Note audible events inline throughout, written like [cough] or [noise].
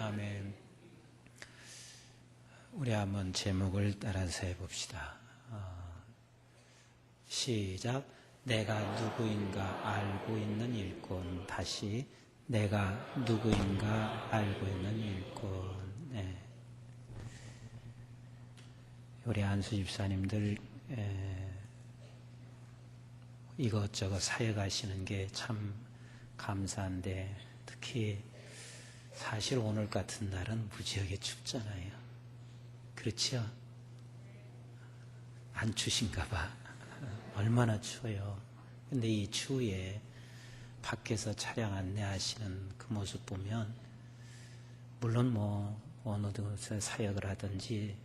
아멘. 우리 한번 제목을 따라서 해봅시다. 어, 시작. 내가 누구인가 알고 있는 일꾼. 다시. 내가 누구인가 알고 있는 일꾼. 네. 우리 안수 집사님들, 에, 이것저것 사역하시는 게 참 감사한데, 특히 사실 오늘 같은 날은 무지하게 춥잖아요. 그렇죠? 안 추신가 봐. 얼마나 추워요. 근데 이 추위에 밖에서 차량 안내하시는 그 모습 보면, 물론 뭐, 어느 곳에 사역을 하든지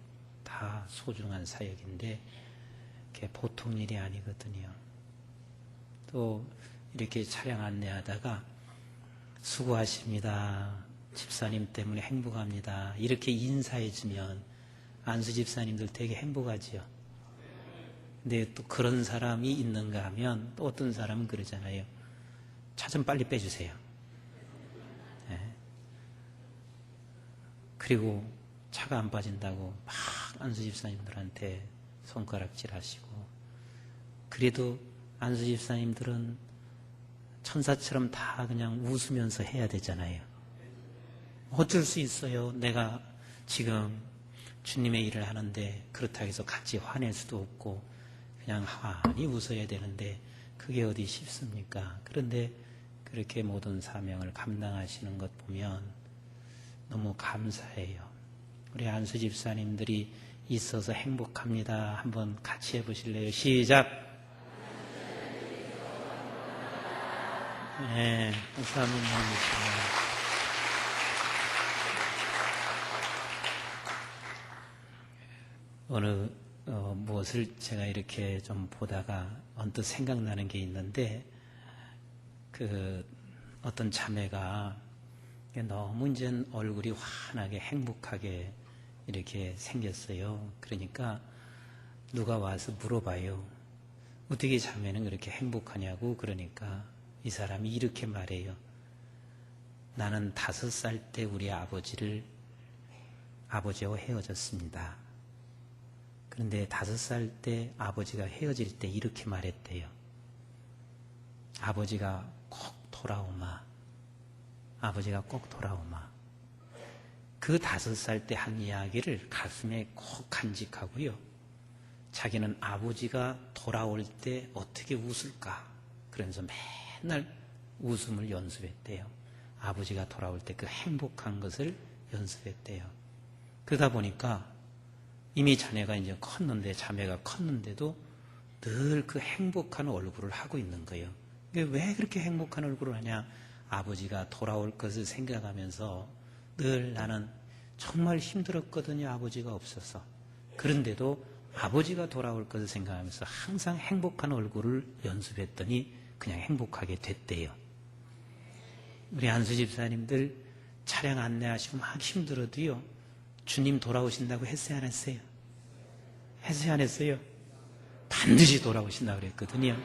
다 소중한 사역인데, 그게 보통 일이 아니거든요. 또, 이렇게 차량 안내하다가, 수고하십니다. 집사님 때문에 행복합니다. 이렇게 인사해주면 안수 집사님들 되게 행복하지요. 근데 또 그런 사람이 있는가 하면 또 어떤 사람은 그러잖아요. 차 좀 빨리 빼주세요. 네. 그리고 차가 안 빠진다고 막 안수 집사님들한테 손가락질 하시고 그래도 안수 집사님들은 천사처럼 다 그냥 웃으면서 해야 되잖아요. 어쩔 수 있어요. 내가 지금 주님의 일을 하는데 그렇다고 해서 같이 화낼 수도 없고 그냥 환히 웃어야 되는데 그게 어디 쉽습니까? 그런데 그렇게 모든 사명을 감당하시는 것 보면 너무 감사해요. 우리 안수 집사님들이 있어서 행복합니다. 한번 같이 해보실래요? 시작! 네, 보내주시면. 어느 어, 무엇을 제가 이렇게 좀 보다가 언뜻 생각나는 게 있는데 그 어떤 자매가 너무 이제 얼굴이 환하게 행복하게 이렇게 생겼어요. 그러니까 누가 와서 물어봐요. 어떻게 자매는 그렇게 행복하냐고 그러니까 이 사람이 이렇게 말해요. 나는 다섯 살 때 우리 아버지를 아버지와 헤어졌습니다. 그런데 다섯 살 때 아버지가 헤어질 때 이렇게 말했대요. 아버지가 꼭 돌아오마. 아버지가 꼭 돌아오마. 그 다섯 살 때 한 이야기를 가슴에 꼭 간직하고요. 자기는 아버지가 돌아올 때 어떻게 웃을까? 그러면서 맨날 웃음을 연습했대요. 아버지가 돌아올 때 그 행복한 것을 연습했대요. 그러다 보니까 이미 자네가 이제 컸는데 자매가 컸는데도 늘 그 행복한 얼굴을 하고 있는 거예요. 왜 그렇게 행복한 얼굴을 하냐? 아버지가 돌아올 것을 생각하면서 늘 나는 정말 힘들었거든요. 아버지가 없어서. 그런데도 아버지가 돌아올 것을 생각하면서 항상 행복한 얼굴을 연습했더니 그냥 행복하게 됐대요. 우리 안수 집사님들 차량 안내하시고 막 힘들어도요. 주님 돌아오신다고 했어요, 안 했어요? 했어요, 안 했어요? 반드시 돌아오신다고 그랬거든요.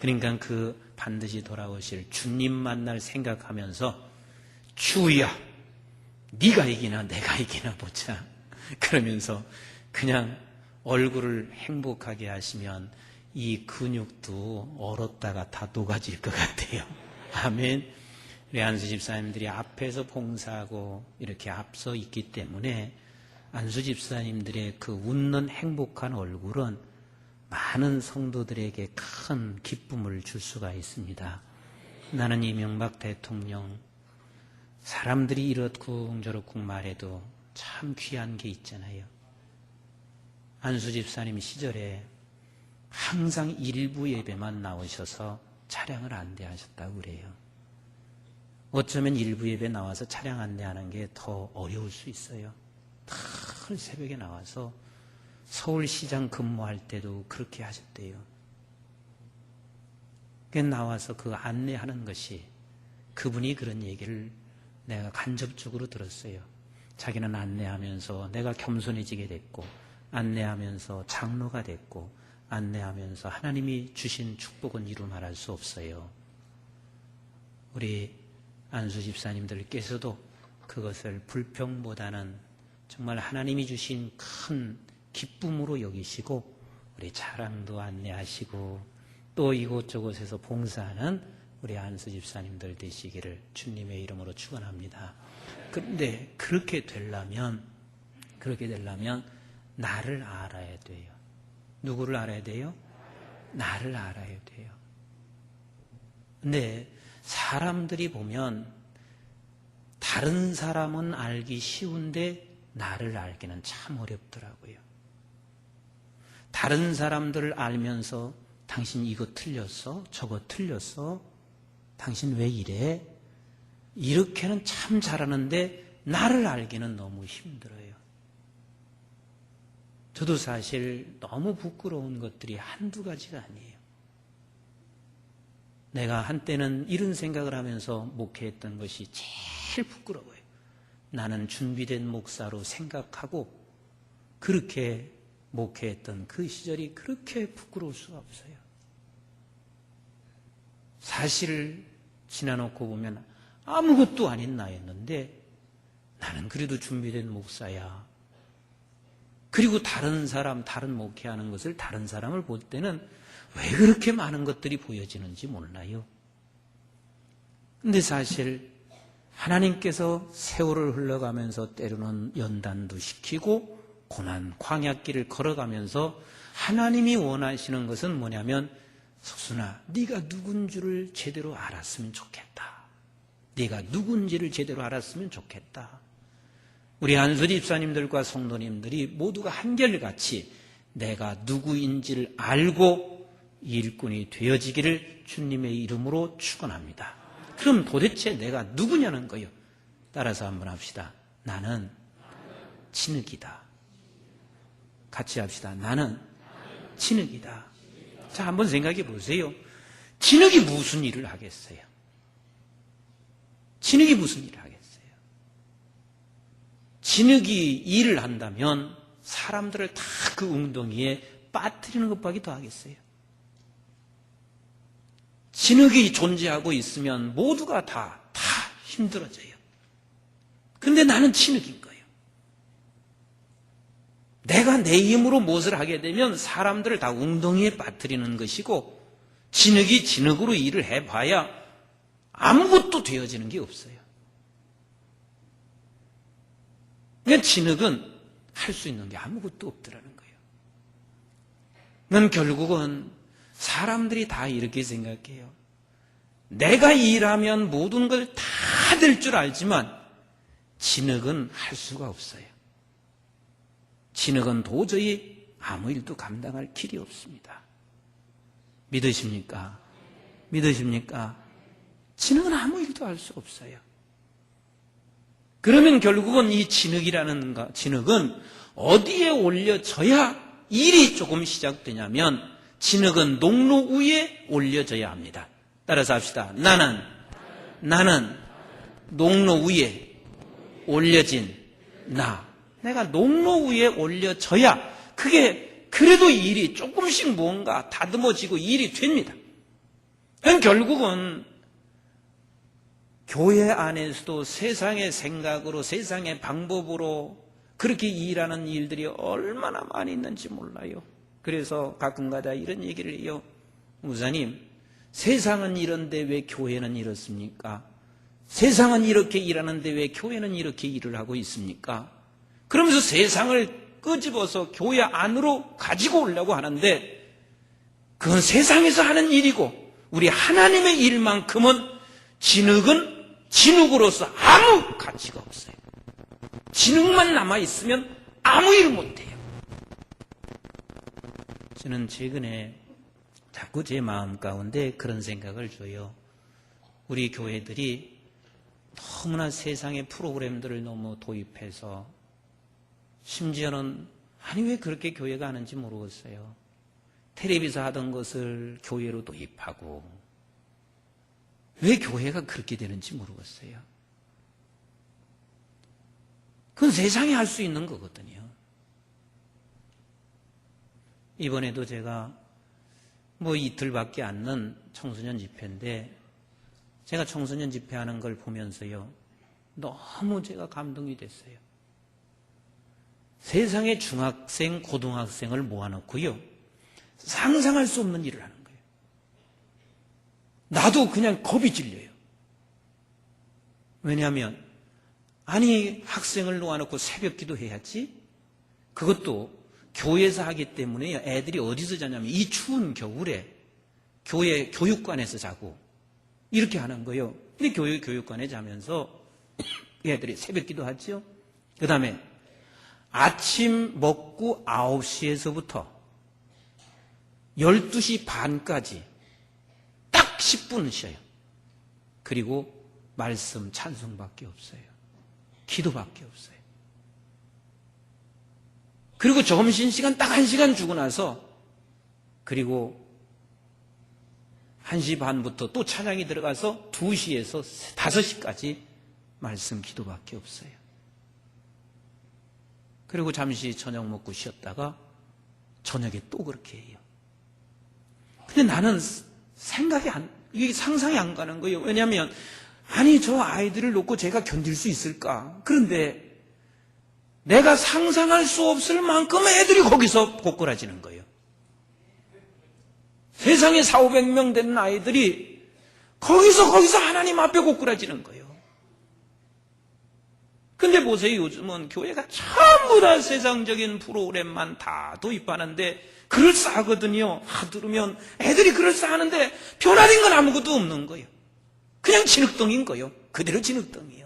그러니까 그 반드시 돌아오실 주님 만날 생각하면서 주야, 네가 이기나 내가 이기나 보자. 그러면서 그냥 얼굴을 행복하게 하시면 이 근육도 얼었다가 다 녹아질 것 같아요. 아멘. 우리 안수 집사님들이 앞에서 봉사하고 이렇게 앞서 있기 때문에 안수 집사님들의 그 웃는 행복한 얼굴은 많은 성도들에게 큰 기쁨을 줄 수가 있습니다. 나는 이명박 대통령 사람들이 이렇고 저렇고 말해도 참 귀한 게 있잖아요. 안수 집사님 시절에 항상 일부 예배만 나오셔서 차량을 안대하셨다고 그래요. 어쩌면 일부 예배 나와서 차량 안내하는 게 더 어려울 수 있어요. 늘 새벽에 나와서 서울시장 근무할 때도 그렇게 하셨대요. 그 나와서 그 안내하는 것이 그분이 그런 얘기를 내가 간접적으로 들었어요. 자기는 안내하면서 내가 겸손해지게 됐고, 안내하면서 장로가 됐고, 안내하면서 하나님이 주신 축복은 이루 말할 수 없어요. 우리 안수 집사님들께서도 그것을 불평보다는 정말 하나님이 주신 큰 기쁨으로 여기시고 우리 자랑도 안내하시고 또 이곳저곳에서 봉사하는 우리 안수 집사님들 되시기를 주님의 이름으로 축원합니다. 그런데 그렇게 되려면 그렇게 되려면 나를 알아야 돼요. 누구를 알아야 돼요? 나를 알아야 돼요. 근데 사람들이 보면 다른 사람은 알기 쉬운데 나를 알기는 참 어렵더라고요. 다른 사람들을 알면서 당신 이거 틀렸어? 저거 틀렸어? 당신 왜 이래? 이렇게는 참 잘하는데 나를 알기는 너무 힘들어요. 저도 사실 너무 부끄러운 것들이 한두 가지가 아니에요. 내가 한때는 이런 생각을 하면서 목회했던 것이 제일 부끄러워요. 나는 준비된 목사로 생각하고 그렇게 목회했던 그 시절이 그렇게 부끄러울 수가 없어요. 사실을 지나놓고 보면 아무것도 아닌 나였는데 나는 그래도 준비된 목사야. 그리고 다른 사람, 다른 목회하는 것을 다른 사람을 볼 때는 왜 그렇게 많은 것들이 보여지는지 몰라요. 근데 사실 하나님께서 세월을 흘러가면서 때로는 연단도 시키고 고난 광약길을 걸어가면서 하나님이 원하시는 것은 뭐냐면 석순아 네가 누군 줄을 제대로 알았으면 좋겠다. 네가 누군지를 제대로 알았으면 좋겠다. 우리 한수 집사님들과 성도님들이 모두가 한결같이 내가 누구인지를 알고 일꾼이 되어지기를 주님의 이름으로 축원합니다. 그럼 도대체 내가 누구냐는 거요. 따라서 한번 합시다. 나는 진흙이다. 같이 합시다. 나는 진흙이다. 자, 한번 생각해 보세요. 진흙이 무슨 일을 하겠어요? 진흙이 무슨 일을 하겠어요? 진흙이 일을 한다면 사람들을 다 그 웅덩이에 빠뜨리는 것밖에 더 하겠어요. 진흙이 존재하고 있으면 모두가 다, 다 힘들어져요. 근데 나는 진흙인 거예요. 내가 내 힘으로 무엇을 하게 되면 사람들을 다 웅덩이에 빠뜨리는 것이고, 진흙이 진흙으로 일을 해봐야 아무것도 되어지는 게 없어요. 그러니까 진흙은 할 수 있는 게 아무것도 없더라는 거예요. 넌 결국은 사람들이 다 이렇게 생각해요. 내가 일하면 모든 걸 다 될 줄 알지만 진흙은 할 수가 없어요. 진흙은 도저히 아무 일도 감당할 길이 없습니다. 믿으십니까? 믿으십니까? 진흙은 아무 일도 할 수 없어요. 그러면 결국은 이 진흙이라는 가 진흙은 어디에 올려져야 일이 조금 시작되냐면 진흙은 농로 위에 올려져야 합니다. 따라서 합시다. 나는 나는 농로 위에 올려진 나. 내가 농로 위에 올려져야 그게 그래도 일이 조금씩 뭔가 다듬어지고 일이 됩니다. 그건 결국은 교회 안에서도 세상의 생각으로 세상의 방법으로 그렇게 일하는 일들이 얼마나 많이 있는지 몰라요. 그래서 가끔가다 이런 얘기를 해요. 무사님, 세상은 이런데 왜 교회는 이렇습니까? 세상은 이렇게 일하는데 왜 교회는 이렇게 일을 하고 있습니까? 그러면서 세상을 끄집어서 교회 안으로 가지고 오려고 하는데 그건 세상에서 하는 일이고 우리 하나님의 일만큼은 진흙은 진흙으로서 아무 가치가 없어요. 진흙만 남아 있으면 아무 일 못해요. 저는 최근에 자꾸 제 마음 가운데 그런 생각을 줘요. 우리 교회들이 너무나 세상의 프로그램들을 너무 도입해서 심지어는 아니 왜 그렇게 교회가 하는지 모르겠어요. 텔레비전 하던 것을 교회로 도입하고 왜 교회가 그렇게 되는지 모르겠어요. 그건 세상에 할수 있는 거거든요. 이번에도 제가 뭐 이틀밖에 않는 청소년 집회인데 제가 청소년 집회하는 걸 보면서요. 너무 제가 감동이 됐어요. 세상의 중학생, 고등학생을 모아놓고요. 상상할 수 없는 일을 하는 거예요. 나도 그냥 겁이 질려요. 왜냐하면, 아니, 학생을 놓아놓고 새벽 기도 해야지? 그것도 교회에서 하기 때문에 애들이 어디서 자냐면 이 추운 겨울에 교회 교육관에서 자고 이렇게 하는 거예요. 근데 교회 교육관에 자면서 [coughs] 애들이 새벽 기도 하죠. 그 다음에 아침 먹고 9시에서부터 12시 반까지 딱 10분 쉬어요. 그리고 말씀 찬송밖에 없어요. 기도밖에 없어요. 그리고 점심시간 딱 한 시간 주고 나서 그리고 1시 반부터 또 찬양이 들어가서 2시에서 5시까지 말씀 기도밖에 없어요. 그리고 잠시 저녁 먹고 쉬었다가 저녁에 또 그렇게 해요. 근데 나는 생각이 안, 이게 상상이 안 가는 거예요. 왜냐하면, 아니, 저 아이들을 놓고 제가 견딜 수 있을까? 그런데 내가 상상할 수 없을 만큼 애들이 거기서 고꾸라지는 거예요. 세상에 4, 500명 되는 아이들이 거기서 거기서 하나님 앞에 고꾸라지는 거예요. 근데 보세요. 요즘은 교회가 전부 다 세상적인 프로그램만 다 도입하는데 그럴싸하거든요. 아, 들으면 애들이 그럴싸하는데 변화된 건 아무것도 없는 거예요. 그냥 진흙덩인 거예요. 그대로 진흙덩이에요.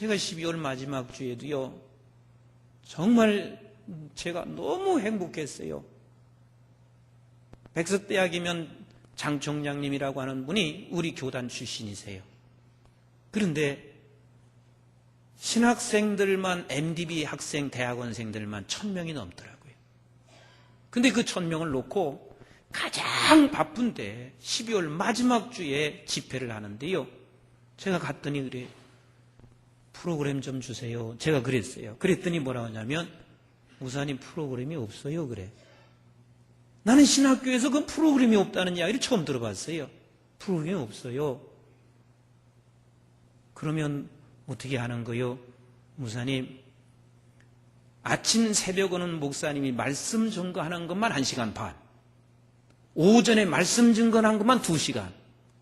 제가 12월 마지막 주에도요, 정말 제가 너무 행복했어요. 백석대학이면 장 총장님이라고 하는 분이 우리 교단 출신이세요. 그런데 신학생들만 MDB 학생 대학원생들만 천 명이 넘더라고요. 근데 그 천 명을 놓고 가장 바쁜데 12월 마지막 주에 집회를 하는데요. 제가 갔더니 그래 프로그램 좀 주세요. 제가 그랬어요. 그랬더니 뭐라고 하냐면 우사님 프로그램이 없어요. 그래. 나는 신학교에서 그 프로그램이 없다는 이야기를 처음 들어봤어요. 프로그램이 없어요. 그러면 어떻게 하는 거요? 무사님, 아침 새벽 오는 목사님이 말씀 증거하는 것만 한 시간 반. 오전에 말씀 증거하는 것만 두 시간.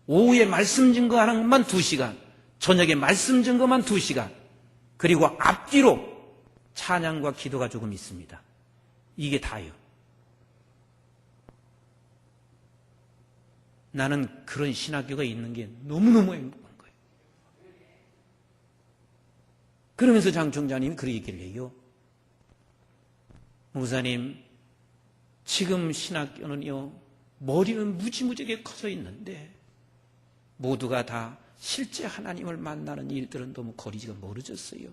오후에 말씀 증거하는 것만 두 시간. 저녁에 말씀 증거만 두 시간. 그리고 앞뒤로 찬양과 기도가 조금 있습니다. 이게 다요. 나는 그런 신학교가 있는 게 너무너무 행복한 거예요. 그러면서 장 총장님이 그렇게 얘기를 해요. 목사님, 지금 신학교는요, 머리는 무지무지하게 커져 있는데, 모두가 다 실제 하나님을 만나는 일들은 너무 거리가 멀어졌어요.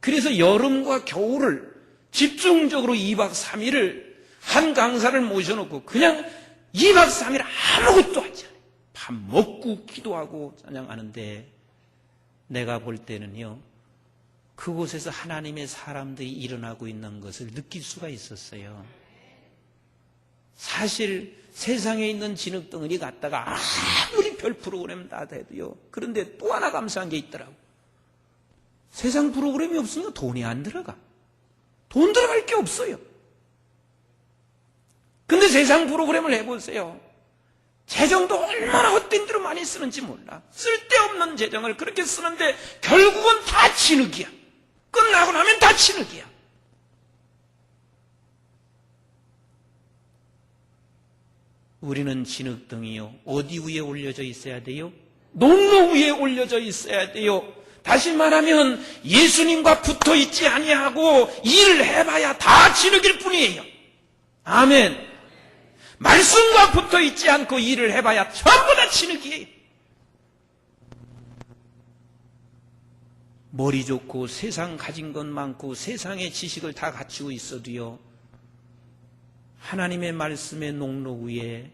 그래서 여름과 겨울을 집중적으로 2박 3일을 한 강사를 모셔놓고 그냥 2박 3일 아무것도 하지 않아요. 밥 먹고 기도하고 찬양하는데 내가 볼 때는요. 그곳에서 하나님의 사람들이 일어나고 있는 것을 느낄 수가 있었어요. 사실 세상에 있는 진흙덩어리 갖다가 아무리 별 프로그램 다 돼도요. 그런데 또 하나 감사한 게 있더라고. 세상 프로그램이 없으니까 돈이 안 들어가. 돈 들어갈 게 없어요. 근데 세상 프로그램을 해보세요. 재정도 얼마나 헛된 대로 많이 쓰는지 몰라. 쓸데없는 재정을 그렇게 쓰는데 결국은 다 진흙이야. 끝나고 나면 다 진흙이야. 우리는 진흙덩이요. 어디 위에 올려져 있어야 돼요? 농로 위에 올려져 있어야 돼요. 다시 말하면 예수님과 붙어 있지 아니하고 일을 해봐야 다 진흙일 뿐이에요. 아멘. 말씀과 붙어 있지 않고 일을 해봐야 전부 다 진흙이에요. 머리 좋고 세상 가진 것 많고 세상의 지식을 다 갖추고 있어도요. 하나님의 말씀의 농로 위에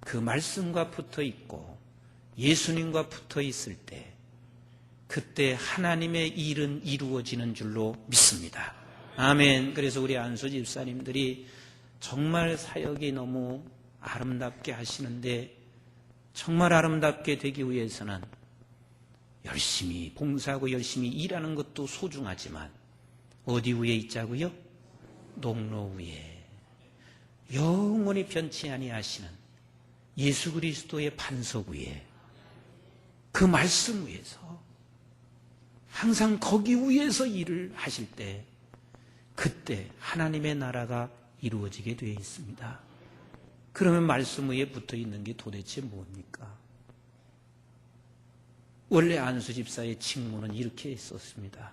그 말씀과 붙어 있고 예수님과 붙어 있을 때 그때 하나님의 일은 이루어지는 줄로 믿습니다. 아멘. 그래서 우리 안수 집사님들이 정말 사역이 너무 아름답게 하시는데 정말 아름답게 되기 위해서는 열심히 봉사하고 열심히 일하는 것도 소중하지만 어디 위에 있자고요? 농로 위에 영원히 변치 아니하시는 예수 그리스도의 반석 위에 그 말씀 위에서 항상 거기 위에서 일을 하실 때 그때 하나님의 나라가 이루어지게 되어 있습니다. 그러면 말씀 위에 붙어 있는 게 도대체 뭡니까? 원래 안수 집사의 직무는 이렇게 있었습니다.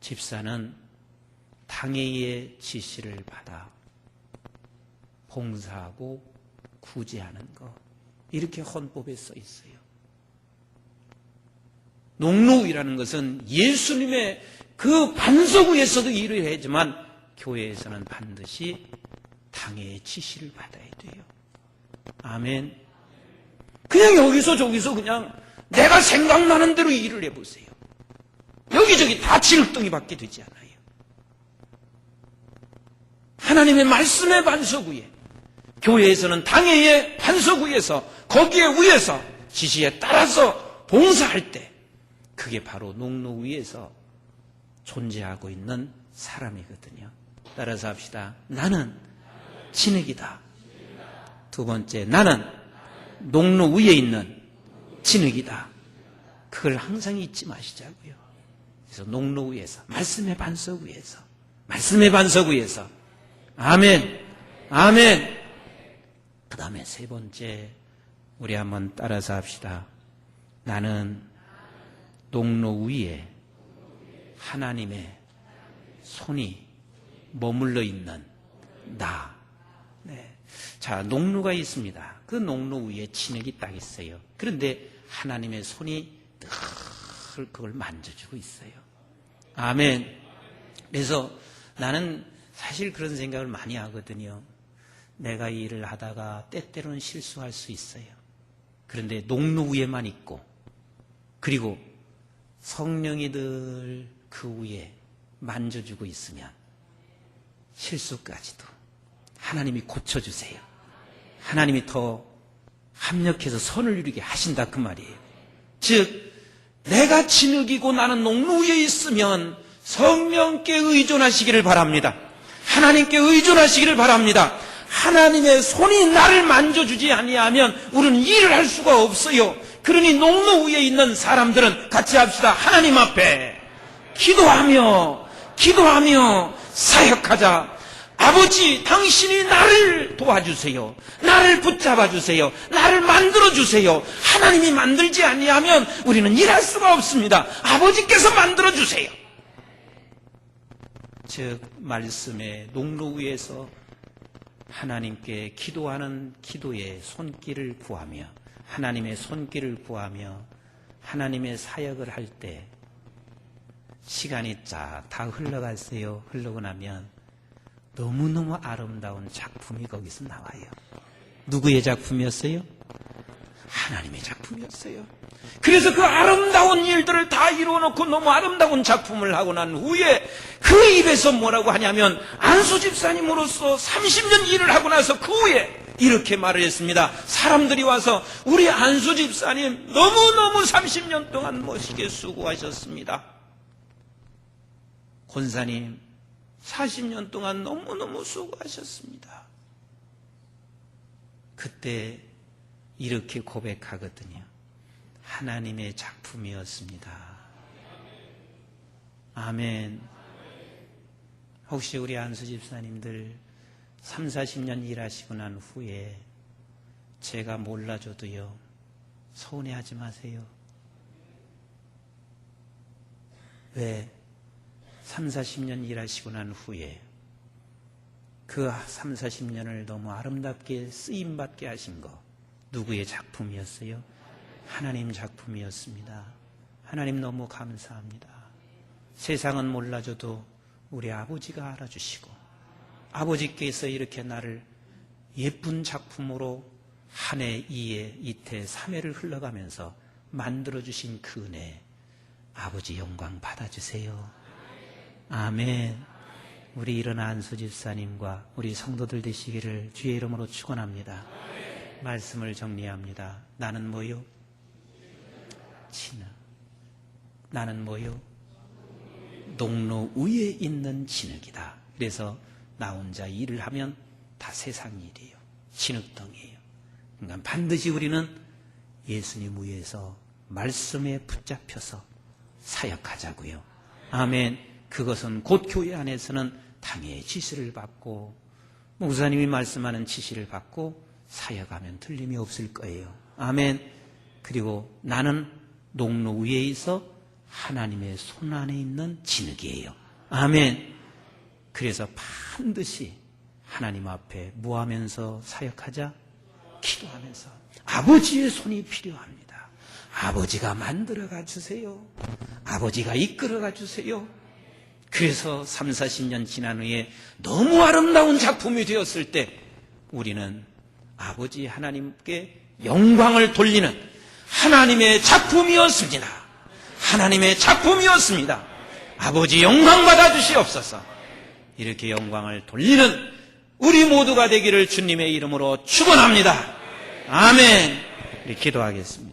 집사는 당회의 지시를 받아 봉사하고 구제하는 것 이렇게 헌법에 써 있어요. 농로이라는 것은 예수님의 그 반석 위에서도 일을 해야지만 교회에서는 반드시 당의 지시를 받아야 돼요. 아멘. 그냥 여기서 저기서 그냥 내가 생각나는 대로 일을 해보세요. 여기저기 다 질등이 받게 되지 않아요. 하나님의 말씀의 반석 위에 교회에서는 당회의 반석 위에서 거기에 위에서 지시에 따라서 봉사할 때 그게 바로 농로 위에서 존재하고 있는 사람이거든요. 따라서 합시다. 나는 진흙이다. 두 번째, 나는 농로 위에 있는 진흙이다. 그걸 항상 잊지 마시자고요. 그래서 농로 위에서, 말씀의 반석 위에서, 말씀의 반석 위에서, 아멘, 아멘. 그 다음에 세 번째, 우리 한번 따라서 합시다. 나는 농로 위에 하나님의 손이 머물러 있는 나. 네. 자, 농로가 있습니다. 그 농로 위에 진흙이 딱 있어요. 그런데 하나님의 손이 늘 그걸 만져주고 있어요. 아멘. 그래서 나는 사실 그런 생각을 많이 하거든요. 내가 이 일을 하다가 때때로는 실수할 수 있어요. 그런데 농로 위에만 있고, 그리고 성령이 늘 그 위에 만져주고 있으면 실수까지도 하나님이 고쳐주세요. 하나님이 더 합력해서 선을 이루게 하신다 그 말이에요. 즉 내가 진흙이고 나는 농로 위에 있으면 성령께 의존하시기를 바랍니다. 하나님께 의존하시기를 바랍니다. 하나님의 손이 나를 만져주지 아니하면 우리는 일을 할 수가 없어요. 그러니 농로 위에 있는 사람들은 같이 합시다. 하나님 앞에 기도하며 기도하며 사역하자. 아버지, 당신이 나를 도와주세요. 나를 붙잡아 주세요. 나를 만들어 주세요. 하나님이 만들지 아니하면 우리는 일할 수가 없습니다. 아버지께서 만들어 주세요. 즉 말씀의 농로 위에서 하나님께 기도하는 기도의 손길을 구하며 하나님의 손길을 구하며 하나님의 사역을 할 때 시간이 쫙 다 흘러갔어요. 흘러고 나면 너무너무 아름다운 작품이 거기서 나와요. 누구의 작품이었어요? 하나님의 작품이었어요. 그래서 그 아름다운 일들을 다 이루어놓고 너무 아름다운 작품을 하고 난 후에 그 입에서 뭐라고 하냐면 안수 집사님으로서 30년 일을 하고 나서 그 후에 이렇게 말을 했습니다. 사람들이 와서 우리 안수 집사님 너무너무 30년 동안 멋있게 수고하셨습니다. 권사님 40년 동안 너무너무 수고하셨습니다. 그때 이렇게 고백하거든요. 하나님의 작품이었습니다. 아멘. 혹시 우리 안수 집사님들 3, 40년 일하시고 난 후에 제가 몰라줘도요, 서운해하지 마세요. 왜? 3, 40년 일하시고 난 후에 그 3, 40년을 너무 아름답게 쓰임받게 하신 거 누구의 작품이었어요? 하나님 작품이었습니다. 하나님 너무 감사합니다. 세상은 몰라줘도 우리 아버지가 알아주시고 아버지께서 이렇게 나를 예쁜 작품으로 한 해, 이해, 이태, 삼해를 흘러가면서 만들어주신 그 은혜 아버지 영광 받아주세요. 아멘. 우리 일어난 안수 집사님과 우리 성도들 되시기를 주의 이름으로 축원합니다. 말씀을 정리합니다. 나는 뭐요? 진흙. 나는 뭐요? 농로 위에 있는 진흙이다. 그래서 나 혼자 일을 하면 다 세상 일이에요. 진흙덩이에요. 그러니까 반드시 우리는 예수님 위에서 말씀에 붙잡혀서 사역하자고요. 아멘. 그것은 곧 교회 안에서는 당의 지시를 받고 목사님이 말씀하는 지시를 받고 사역하면 틀림이 없을 거예요. 아멘. 그리고 나는 농로 위에 있어 하나님의 손 안에 있는 진흙이에요. 아멘. 그래서 반드시 하나님 앞에 무하면서 사역하자 기도하면서 아버지의 손이 필요합니다. 아버지가 만들어가 주세요. 아버지가 이끌어가 주세요. 그래서 3, 40년 지난 후에 너무 아름다운 작품이 되었을 때 우리는 아버지 하나님께 영광을 돌리는 하나님의 작품이었습니다. 하나님의 작품이었습니다. 아버지 영광 받아 주시옵소서. 이렇게 영광을 돌리는 우리 모두가 되기를 주님의 이름으로 축원합니다. 아멘. 우리 기도하겠습니다.